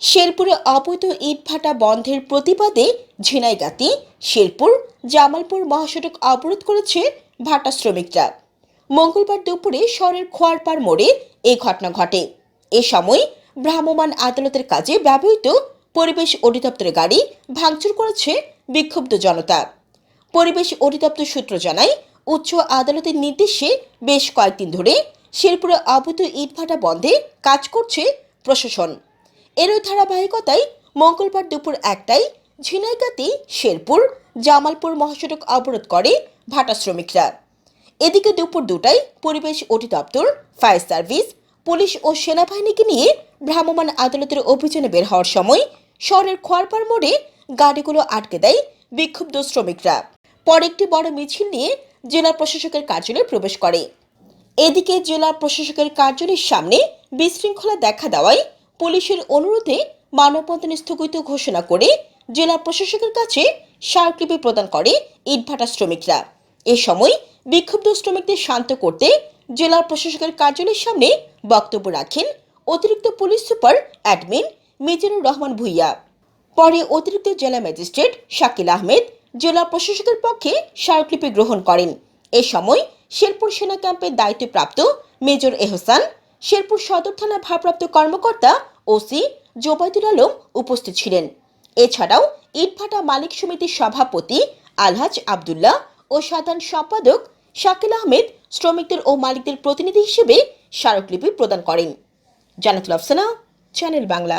শেরপুরে অবৈধ ইটভাটা বন্ধের প্রতিবাদে ঝিনাইগাতি, শেরপুর, জামালপুর মহাসড়ক অবরোধ করেছে ভাটা শ্রমিকরা। মঙ্গলবার দুপুরে শহরের খোয়ারপাড় মোড়ে এই ঘটনা ঘটে। এ সময় ভ্রাম্যমাণ আদালতের কাজে ব্যবহৃত পরিবেশ অধিদপ্তরের গাড়ি ভাঙচুর করেছে বিক্ষুব্ধ জনতা। পরিবেশ অধিদপ্তর সূত্র জানায়, উচ্চ আদালতের নির্দেশে বেশ কয়েকদিন ধরে শেরপুরে অবৈধ ইটভাটা বন্ধে কাজ করছে প্রশাসন। এরই ধারাবাহিকতায় মঙ্গলবার দুপুর একটায় ঝিনাইগাতি, শেরপুর, জামালপুর মহাসড়ক অবরোধ করে ভাটা শ্রমিকরা। এদিকে দুপুর দুটায় পরিবেশ অধিদপ্তর, ফায়ার সার্ভিস, পুলিশ ও সেনাবাহিনীকে নিয়ে ভ্রাম্যমাণ আদালতের অভিযানে বের হওয়ার সময় শহরের খোয়ারপাড় মোড়ে গাড়িগুলো আটকে দেয় বিক্ষুব্ধ শ্রমিকরা। পরে একটি বড় মিছিল নিয়ে জেলা প্রশাসকের কার্যালয়ে প্রবেশ করে। এদিকে জেলা প্রশাসকের কার্যালয়ের সামনে বিশৃঙ্খলা দেখা দেওয়ায় পুলিশের অনুরোধে মানববন্ধন স্থগিত ঘোষণা করে জেলা প্রশাসকের কাছে স্মারকলিপি প্রদান করে ইটভাটা শ্রমিকরা। এ সময় বিক্ষুব্ধ শ্রমিকদের শান্ত করতে জেলা প্রশাসকের কার্যালয়ের সামনে বক্তব্য রাখেন অতিরিক্ত police super admin Mizanur Rahman Bhuiyan. পরে অতিরিক্ত জেলা ম্যাজিস্ট্রেট শাকিল আহমেদ জেলা প্রশাসকের পক্ষে স্মারকলিপি গ্রহণ করেন। এ সময় শেরপুর সেনা ক্যাম্পের দায়িত্বপ্রাপ্ত মেজর এহসান শেরপুর সদর থানা ভারপ্রাপ্ত কর্মকর্তা ওসি জোবায়দুল আলম উপস্থিত ছিলেন। এছাড়াও ইটভাটা মালিক সমিতির সভাপতি আলহাজ আবদুল্লাহ ও সাধারণ সম্পাদক শাকিল আহমেদ শ্রমিকদের ও মালিকদের প্রতিনিধি হিসেবে স্মারকলিপি প্রদান করেন। জানাতুল আফসানা, চ্যানেল বাংলা।